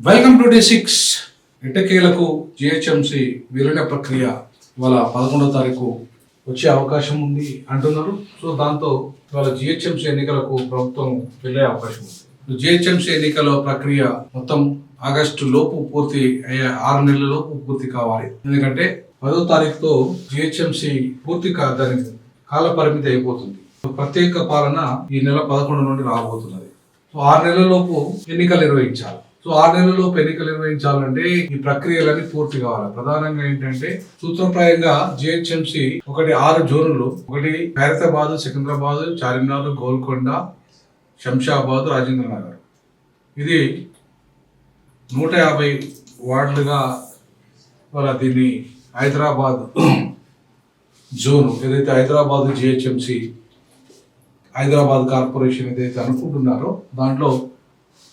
Welcome to day six ఎట్టకేలకు GHMC విలీన ప్రక్రియ ఇవాళ పదకొండో తారీఖు వచ్చే అవకాశం ఉంది అంటున్నారు. సో దాంతో ఇవాళ జిహెచ్ఎంసి ఎన్నికలకు ప్రభుత్వం వెళ్ళే అవకాశం ఉంది. జిహెచ్ఎంసి ఎన్నికల ప్రక్రియ మొత్తం ఆగస్టు లోపు పూర్తి అయ్యే ఆరు నెలల లోపు పూర్తి కావాలి. ఎందుకంటే పదో తారీఖుతో జిహెచ్ఎంసి పూర్తి కా దానికి కాల పరిమితి అయిపోతుంది. ప్రత్యేక పాలన ఈ నెల పదకొండు నుండి రాబోతున్నది. సో ఆరు నెలలలోపు ఎన్నికలు నిర్వహించాలి. సో ఆరు నెలలలోపు ఎన్నికలు నిర్వహించాలంటే ఈ ప్రక్రియలన్నీ పూర్తి కావాలి. ప్రధానంగా ఏంటంటే సూత్రప్రాయంగా జిహెచ్ఎంసీ ఒకటి ఆరు జోన్లు ఒకటి ఖైరతాబాద్ సికింద్రాబాద్ చార్మినార్ గోల్కొండ శంషాబాద్ రాజేంద్ర నగర్. ఇది నూట యాభై వార్డులుగా వాళ్ళ దీన్ని హైదరాబాద్ జోన్ ఏదైతే హైదరాబాద్ జిహెచ్ఎంసి హైదరాబాద్ కార్పొరేషన్ ఏదైతే అనుకుంటున్నారో దాంట్లో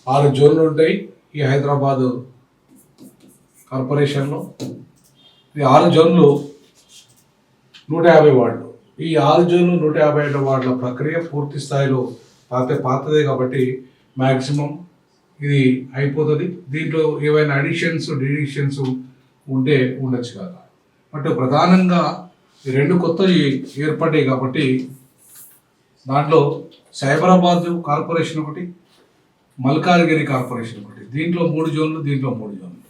ఆరు జోన్లు ఉంటాయి. ఈ హైదరాబాద్ కార్పొరేషన్లో ఈ ఆరు జోన్లు నూట యాభై వార్డులు. ఈ ఆరు జోన్లు నూట యాభై ఐదు వార్డుల ప్రక్రియ పూర్తి స్థాయిలో పాత పాతదే కాబట్టి మ్యాక్సిమం ఇది అయిపోతుంది. దీంట్లో ఏవైనా అడిషన్స్ డిడిషన్స్ ఉంటే ఉండొచ్చు కదా. బట్ ప్రధానంగా ఈ రెండు కొత్తవి ఏర్పడ్డాయి కాబట్టి దాంట్లో సైబరాబాద్ కార్పొరేషన్ ఒకటి మల్కాజ్గిరి కార్పొరేషన్ ఒకటి. దీంట్లో మూడు జోన్లు దీంట్లో మూడు జోన్లు.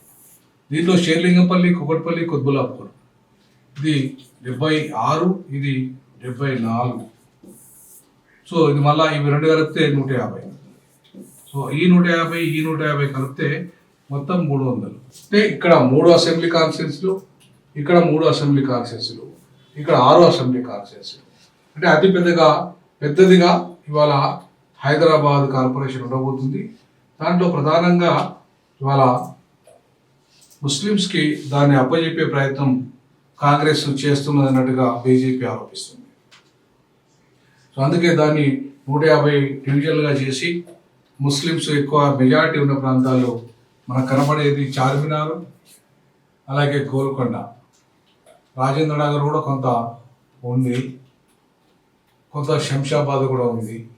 దీంట్లో షేర్లింగపల్లి కుకట్పల్లి కొద్బులాపూర్ ఇది డెబ్బై ఆరు ఇది డెబ్బై నాలుగు. సో ఇది మళ్ళీ ఇవి రెండు కలిపితే నూట యాభై. సో ఈ నూట యాభై ఈ నూట యాభై కలిపితే మొత్తం మూడు వందలు. అంటే ఇక్కడ మూడు అసెంబ్లీ కాన్స్టిట్యూన్సీలు ఇక్కడ మూడు అసెంబ్లీ కాన్స్టిట్యూన్సీలు. ఇక్కడ ఆరు అసెంబ్లీ కాన్స్టిట్యూన్సీలు అంటే అతి పెద్దగా పెద్దదిగా ఇవాళ హైదరాబాద్ కార్పొరేషన్ ఉండబోతుంది. దాంట్లో ప్రధానంగా ఇవాళ ముస్లిమ్స్కి దాన్ని అప్పజెప్పే ప్రయత్నం కాంగ్రెస్ చేస్తున్నది అన్నట్టుగా బీజేపీ ఆరోపిస్తుంది. సో అందుకే దాన్ని నూట యాభై డివిజన్లుగా చేసి ముస్లిమ్స్ ఎక్కువ మెజారిటీ ఉన్న ప్రాంతాల్లో మనకు కనబడేది చార్మినార్ అలాగే గోల్కొండ. రాజేంద్ర నగర్ కూడా కొంత ఉంది. కొంత శంషాబాద్ కూడా ఉంది.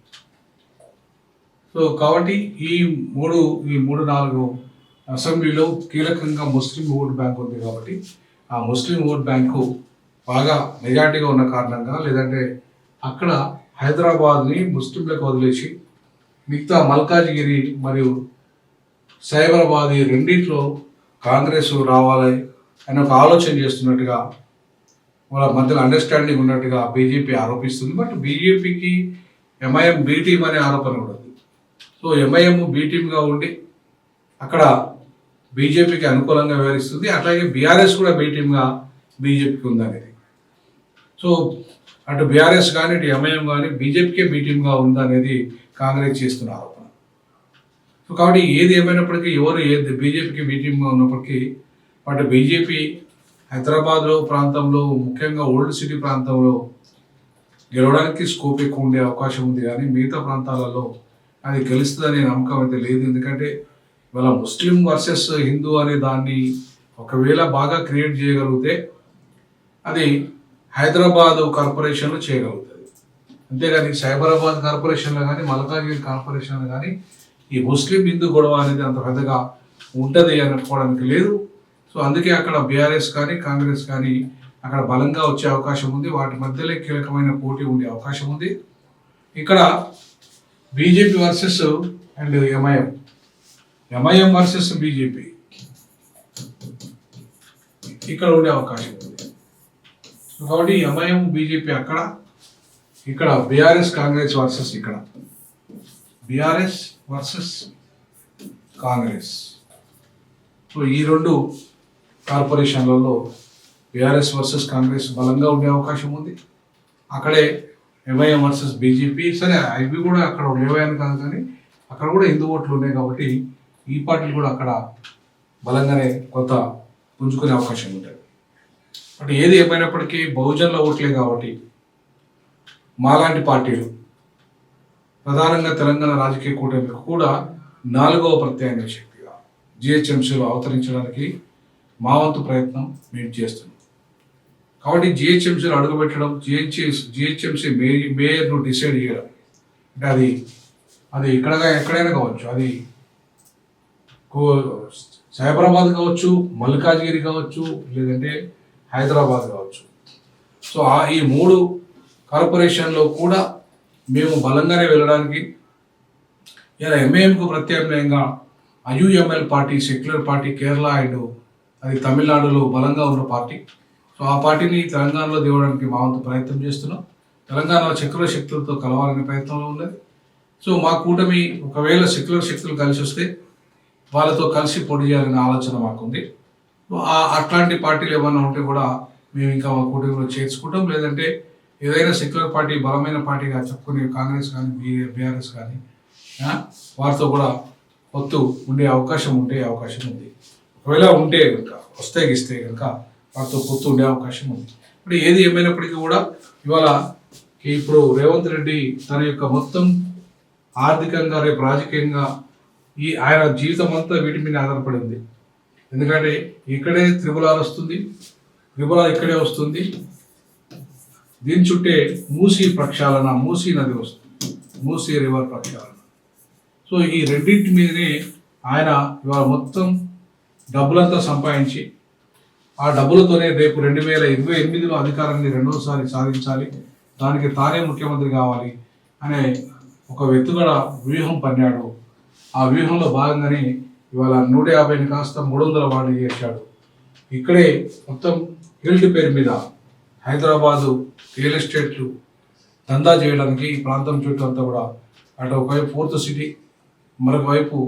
సో కాబట్టి ఈ మూడు ఈ మూడు నాలుగు అసెంబ్లీలో కీలకంగా ముస్లిం ఓట్ బ్యాంక్ ఉంది కాబట్టి ఆ ముస్లిం ఓట్ బ్యాంకు బాగా మెజార్టీగా ఉన్న కారణంగా లేదంటే అక్కడ హైదరాబాద్ని ముస్లింలకు వదిలేసి మిగతా మల్కాజ్గిరి మరియు సైబరాబాద్ ఈ రెండింటిలో కాంగ్రెస్ రావాలి. ఆయన ఒక ఆలోచన చేస్తున్నట్టుగా వాళ్ళ మధ్యలో అండర్స్టాండింగ్ ఉన్నట్టుగా బీజేపీ ఆరోపిస్తుంది. బట్ బీజేపీకి ఎంఐఎం బీ టీం అనే ఆరోపణ కూడా ఉంది. సో ఎంఐఎం బీ టీంగా ఉండి అక్కడ బీజేపీకి అనుకూలంగా వ్యవహరిస్తుంది. అట్లాగే బీఆర్ఎస్ కూడా బీ టీంగా బీజేపీకి ఉందనేది సో అటు బీఆర్ఎస్ కానీ ఇటు ఎంఐఎం కానీ బీజేపీకే బీ టీంగా ఉందనేది కాంగ్రెస్ చేస్తున్న ఆరోపణ. సో కాబట్టి ఏది ఏమైనప్పటికీ ఎవరు ఏది బీజేపీకి బీ టీంగా ఉన్నప్పటికీ బట్ బీజేపీ హైదరాబాద్లో ప్రాంతంలో ముఖ్యంగా ఓల్డ్ సిటీ ప్రాంతంలో గెలవడానికి స్కోప్ ఎక్కువ ఉండే అవకాశం ఉంది కానీ మిగతా ప్రాంతాలలో అది గెలుస్తుందనే నమ్మకం అయితే లేదు. ఎందుకంటే ఇవాళ ముస్లిం వర్సెస్ హిందూ అనే దాన్ని ఒకవేళ బాగా క్రియేట్ చేయగలిగితే అది హైదరాబాద్ కార్పొరేషన్లో చేయగలుగుతుంది. అంతేగాని సైబరాబాద్ కార్పొరేషన్లో కానీ మల్కాజ్గిరి కార్పొరేషన్లో కానీ ఈ ముస్లిం హిందూ గొడవ అనేది అంత పెద్దగా ఉంటుంది అని అనుకోవడానికి లేదు. సో అందుకే అక్కడ బీఆర్ఎస్ కానీ కాంగ్రెస్ కానీ అక్కడ బలంగా వచ్చే అవకాశం ఉంది. వాటి మధ్యలో కీలకమైన పోటీ ఉండే అవకాశం ఉంది. ఇక్కడ BJP versus and MIM MIM versus BJP ఇక్కడ ఉండే అవకాశం ఉంది. కాబట్టి ఎంఐఎం బీజేపీ అక్కడ. ఇక్కడ బీఆర్ఎస్ కాంగ్రెస్ వర్సెస్ ఇక్కడ. BRS versus Congress. సో ఈ రెండు కార్పొరేషన్లలో బీఆర్ఎస్ వర్సెస్ కాంగ్రెస్ బలంగా ఉండే అవకాశం ఉంది. అక్కడే ఎంఐఎం వర్సెస్ బీజేపీ సరే అవి కూడా అక్కడ ఉండేవని కాదు కానీ అక్కడ కూడా హిందూ ఓట్లు ఉన్నాయి కాబట్టి ఈ పార్టీలు కూడా అక్కడ బలంగానే కొంత పుంజుకునే అవకాశం ఉంటుంది అంటే ఏది ఏమైనప్పటికీ బహుజనుల ఓట్లే కాబట్టి మాలాంటి పార్టీలు ప్రధానంగా తెలంగాణ రాజకీయ కూటమికి కూడా నాలుగవ ప్రత్యామ్నాయ శక్తిగా జిహెచ్ఎంసీలో అవతరించడానికి మా వంతు ప్రయత్నం మేము చేస్తున్నాం కాబట్టి జిహెచ్ఎంసీలో అడుగుపెట్టడం జిహెచ్ఎం జిహెచ్ఎంసీ మే మేయర్ను డిసైడ్ చేయడం. అంటే అది అది ఇక్కడ ఎక్కడైనా కావచ్చు. అది కో- సైబరాబాద్ కావచ్చు మల్కాజ్గిరి కావచ్చు లేదంటే హైదరాబాద్ కావచ్చు. సో ఆ ఈ మూడు కార్పొరేషన్లో కూడా మేము బలంగానే వెళ్ళడానికి ఇలా ఎంఏఎంకు ప్రత్యామ్నాయంగా IUML party secular party Kerala and అది తమిళనాడులో బలంగా ఉన్న పార్టీ. సో ఆ పార్టీని తెలంగాణలో తేవడానికి మా వంతు ప్రయత్నం చేస్తున్నాం. తెలంగాణలో సెక్యులర్ శక్తులతో కలవాలనే ప్రయత్నంలో ఉన్నది. సో మా కూటమి ఒకవేళ సెక్యులర్ శక్తులు కలిసి వస్తే వాళ్ళతో కలిసి పోటీ చేయాలనే ఆలోచన మాకుంది. ఆ- అట్లాంటి పార్టీలు ఏమన్నా ఉంటే కూడా మేము ఇంకా మా కూటమిలో చేర్చుకుంటాం. లేదంటే ఏదైనా సెక్యులర్ పార్టీ బలమైన పార్టీగా చెప్పుకునే కాంగ్రెస్ కానీ బీ- బీఆర్ఎస్ కానీ వారితో కూడా పొత్తు ఉండే అవకాశం ఉండే అవకాశం ఉంది. ఒకవేళ ఉంటే కనుక వస్తే ఇస్తే కనుక వాటితో పొత్తు ఉండే అవకాశం ఉంది. ఇప్పుడు ఏది ఏమైనప్పటికీ కూడా ఇవాళ ఇప్పుడు రేవంత్ రెడ్డి తన యొక్క మొత్తం ఆర్థికంగా రేపు రాజకీయంగా ఈ ఆయన జీవితం అంతా వీటి మీద ఆధారపడింది ఎందుకంటే ఇక్కడే త్రిపులార్ వస్తుంది త్రిపులార్ ఇక్కడే వస్తుంది. దీని చుట్టే మూసీ ప్రక్షాళన మూసీ నది వస్తుంది మూసీ రివర్ ప్రక్షాళన. సో ఈ రెండింటి మీదనే ఆయన ఇవాళ మొత్తం డబ్బులంతా సంపాదించి ఆ డబ్బులతోనే రేపు రెండు వేల ఇరవై ఎనిమిదిలో అధికారాన్ని రెండోసారి సాధించాలి దానికి తానే ముఖ్యమంత్రి కావాలి అనే ఒక వెతుగడ వ్యూహం పన్నాడు. ఆ వ్యూహంలో భాగంగానే ఇవాళ నూట యాభైని కాస్త మూడు వందల వాళ్ళు చేశాడు. ఇక్కడే మొత్తం హిల్డ్ పేరు మీద హైదరాబాదు రియల్ ఎస్టేట్లు దందా చేయడానికి ఈ ప్రాంతం చుట్టూ అంతా కూడా అటు ఒకవైపు ఫోర్త్ సిటీ మరొక వైపు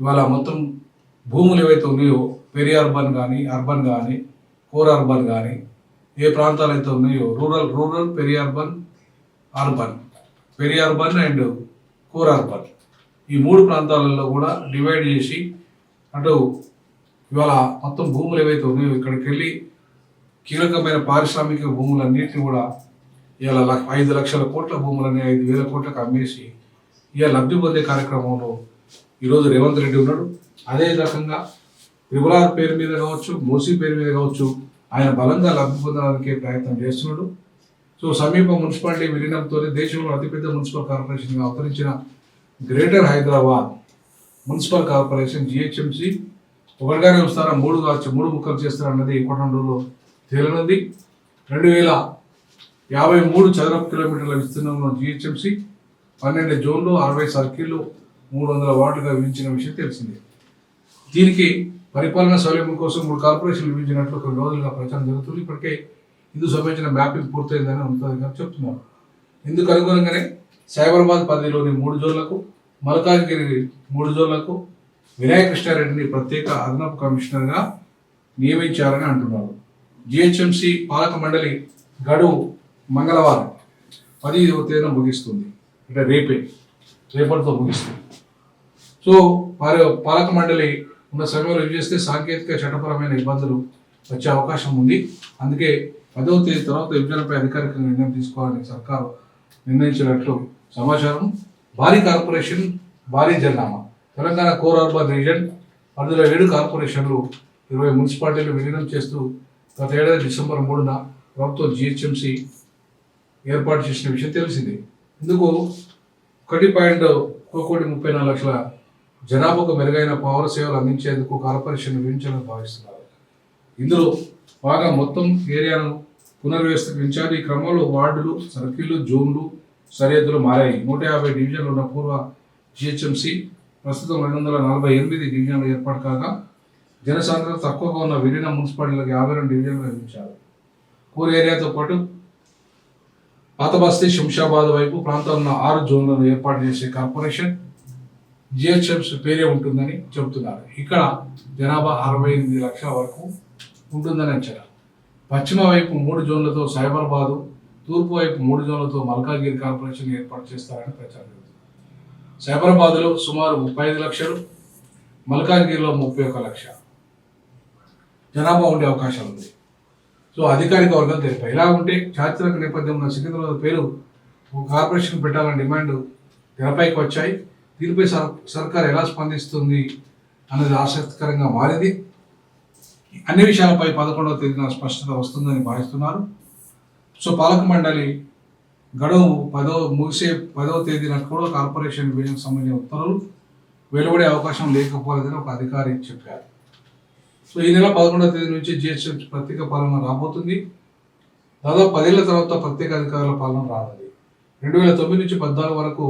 ఇవాళ మొత్తం భూములు ఏవైతే ఉన్నాయో పెరి అర్బన్ కానీ అర్బన్ కానీ కోర్ అర్బన్ కానీ ఏ ప్రాంతాలు అయితే ఉన్నాయో rural rural peri urban urban. Peri urban and core urban. ఈ మూడు ప్రాంతాలలో కూడా డివైడ్ చేసి అటు ఇవాళ మొత్తం భూములు ఏవైతే ఉన్నాయో ఇక్కడికి వెళ్ళి కీలకమైన పారిశ్రామిక భూములన్నింటినీ కూడా ఇవాళ లక్ష- ఐదు లక్షల కోట్ల భూములని ఐదు వేల కోట్లకు అమ్మేసి ఇవాళ లబ్ధి పొందే కార్యక్రమంలో ఈరోజు రేవంత్ రెడ్డి ఉన్నాడు. అదే రకంగా త్రిపులార్ పేరు మీద కావచ్చు మోసీ పేరు మీద కావచ్చు ఆయన బలంగా లబ్ధి పొందడానికి ప్రయత్నం చేస్తున్నాడు. సో సమీప మున్సిపాలిటీ విలీనంతో దేశంలో అతిపెద్ద మున్సిపల్ కార్పొరేషన్గా అవతరించిన greater Hyderabad municipal corporation GHMC ఒకటిగానే వస్తారా మూడు కావచ్చు మూడు ముక్కలు చేస్తారన్నది కోటండూరులో తేలనుంది. రెండు వేల యాభై మూడు చదరపు కిలోమీటర్ల విస్తీర్ణంలో జిహెచ్ఎంసి పన్నెండు జోన్లు అరవై సర్కిళ్ళు మూడు వందల వార్డులుగా విభజించిన విషయం తెలిసిందే. దీనికి పరిపాలన సౌలభ్యం కోసం మూడు కార్పొరేషన్లు విభజించినట్లు కొన్ని రోజులుగా ప్రచారం జరుగుతుంది. ఇప్పటికే ఇందుకు సంబంధించిన మ్యాపింగ్ పూర్తయిందని ఉంటుంది చెప్తున్నారు. ఇందుకు అనుగుణంగానే సైబరాబాద్ పరిధిలోని మూడు జోన్లకు మల్కాజ్గిరి మూడు జోన్లకు వినాయక కృష్ణారెడ్డిని ప్రత్యేక అదనపు కమిషనర్గా నియమించారని అంటున్నారు. జిహెచ్ఎంసి పాలక మండలి గడువు మంగళవారం పది తేదీన ముగిస్తుంది. అంటే రేపే రేపటితో ముగిస్తుంది. సో వారి పాలక మండలి ఉన్న సమయంలో చేస్తే సాంకేతిక చట్టపరమైన ఇబ్బందులు వచ్చే అవకాశం ఉంది. అందుకే పదవ తేదీ తర్వాత విభజనపై అధికారిక నిర్ణయం తీసుకోవాలని సర్కారు నిర్ణయించినట్లు సమాచారం. భారీ కార్పొరేషన్ భారీ జనామా తెలంగాణ కోర్ అర్బన్ రీజన్ అందులో ఏడు కార్పొరేషన్లు ఇరవై మున్సిపాలిటీలు విలీనం చేస్తూ గత ఏడాది డిసెంబర్ మూడున ప్రభుత్వం జిహెచ్ఎంసి ఏర్పాటు చేసిన విషయం తెలిసింది. ఇందుకు ఒకటి పాయింట్ ఒక కోటి ముప్పై నాలుగు లక్షల జనాభాకు మెరుగైన పౌర సేవలు అందించేందుకు కార్పొరేషన్ విధించాలని భావిస్తున్నారు. ఇందులో బాగా మొత్తం ఏరియాను పునర్వ్యవస్థీకరించారు ఈ క్రమంలో వార్డులు సర్కిళ్ళు జోన్లు సరిహద్దులు మారాయి. నూట యాభై డివిజన్లు ఉన్న పూర్వ జిహెచ్ఎంసి ప్రస్తుతం రెండు వందల నలభై ఎనిమిది డివిజన్లు ఏర్పాటు కాగా జనసాంద్రత తక్కువగా ఉన్న విలీన మున్సిపాలిటీలకు యాభై రెండు డివిజన్లు నిర్మించారు. పూర్ ఏరియాతో పాటు పాత బస్తీ శంషాబాద్ వైపు ప్రాంతంలో ఉన్న ఆరు జోన్లను ఏర్పాటు చేసే కార్పొరేషన్ జిహెచ్ఎంస్ పేరే ఉంటుందని చెబుతున్నారు. ఇక్కడ జనాభా అరవై ఎనిమిది లక్షల వరకు ఉంటుందని అంచనా. పశ్చిమ వైపు మూడు జోన్లతో సైబరాబాదు తూర్పు వైపు మూడు జోన్లతో మల్కాగిరి కార్పొరేషన్ ఏర్పాటు చేస్తారని ప్రచారం జరుగుతుంది. సైబరాబాద్లో సుమారు ముప్పై ఐదు లక్షలు మల్కాజ్గిరిలో ముప్పై ఒక లక్ష. జనాభా ఉండే అవకాశం ఉంది సో అధికారిక వర్గం తెలిపాయి. ఇలా ఉంటే చారిత్రక నేపథ్యం ఉన్న సికింద్రాబాద్ పేరు కార్పొరేషన్ పెట్టాలని డిమాండ్ తెరపైకి వచ్చాయి. దీనిపై సర్ సర్కార్ ఎలా స్పందిస్తుంది అన్నది ఆసక్తికరంగా మారింది. అన్ని విషయాలపై పదకొండవ తేదీన స్పష్టత వస్తుందని భావిస్తున్నారు. సో పాలక మండలి గడువు పదో ముగిసే పదవ తేదీన కూడా కార్పొరేషన్ విభజనకు సంబంధించిన ఉత్తర్వులు వెలువడే అవకాశం లేకపోలేదని ఒక అధికారి చెప్పారు. సో ఈ నెల పదకొండవ తేదీ నుంచి జిహెచ్ఎం ప్రత్యేక పాలన రాబోతుంది. దాదాపు పదేళ్ళ తర్వాత ప్రత్యేక అధికారుల పాలన రానుంది రెండు వేల తొమ్మిది నుంచి పద్నాలుగు వరకు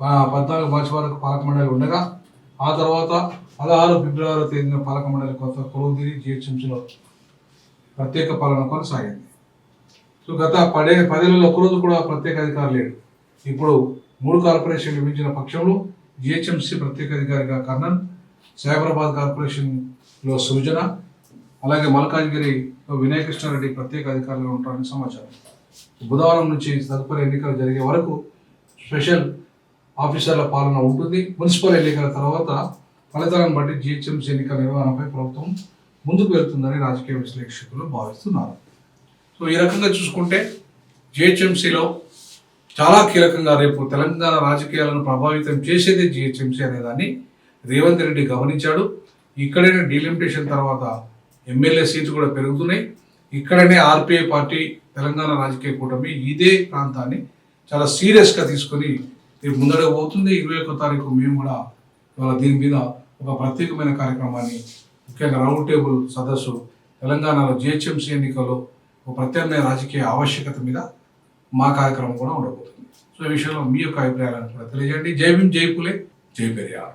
పద్నాలుగు మార్చి వరకు పాలక మండలి ఉండగా ఆ తర్వాత పదహారు ఫిబ్రవరి తేదీన పాలక మండలి కొత్త కొలువుదీరి జిహెచ్ఎంసీలో ప్రత్యేక పాలన కొనసాగింది. సో గత పదే పదేళ్ళలో ఒకరోజు కూడా ప్రత్యేక అధికారి లేడు. ఇప్పుడు మూడు కార్పొరేషన్లు నిర్మించిన పక్షంలో జిహెచ్ఎంసీ ప్రత్యేక అధికారిగా కర్ణన్ సైబరాబాద్ కార్పొరేషన్లో సృజన అలాగే మల్కాజ్గిరిలో వినయ కృష్ణారెడ్డి ప్రత్యేక అధికారులుగా ఉంటారని సమాచారం. బుధవారం నుంచి తదుపరి ఎన్నికలు జరిగే వరకు స్పెషల్ ఆఫీసర్ల పాలన ఉంటుంది. మున్సిపల్ ఎన్నికల తర్వాత ఫలితాలను బట్టి జిహెచ్ఎంసీ ఎన్నికల నిర్వహణపై ప్రభుత్వం ముందుకు వెళ్తుందని రాజకీయ విశ్లేషకులు భావిస్తున్నారు. సో ఈ రకంగా చూసుకుంటే జిహెచ్ఎంసీలో చాలా కీలకంగా రేపు తెలంగాణ రాజకీయాలను ప్రభావితం చేసేది జిహెచ్ఎంసీ అనేదాన్ని రేవంత్ రెడ్డి గమనించాడు. ఇక్కడనే డీలిమిటేషన్ తర్వాత ఎమ్మెల్యే సీట్లు కూడా పెరుగుతున్నాయి. ఇక్కడనే ఆర్పిఐ పార్టీ తెలంగాణ రాజకీయ కూటమి ఇదే ప్రాంతాన్ని చాలా సీరియస్గా తీసుకొని ఇది ముందడుగు పోతుంది. ఇరవై ఒక్క తారీఖు మేము కూడా ఇవాళ దీని మీద ఒక ప్రత్యేకమైన కార్యక్రమాన్ని ముఖ్యంగా రౌండ్ టేబుల్ సదస్సు తెలంగాణలో జిహెచ్ఎంసీ ఎన్నికల్లో ఒక ప్రత్యామ్నాయ రాజకీయ ఆవశ్యకత మీద మా కార్యక్రమం కూడా ఉండబోతుంది. సో ఈ విషయంలో మీ యొక్క అభిప్రాయాలను కూడా తెలియజేయండి. జై భీమ్ జై పులే జై పెరియార్.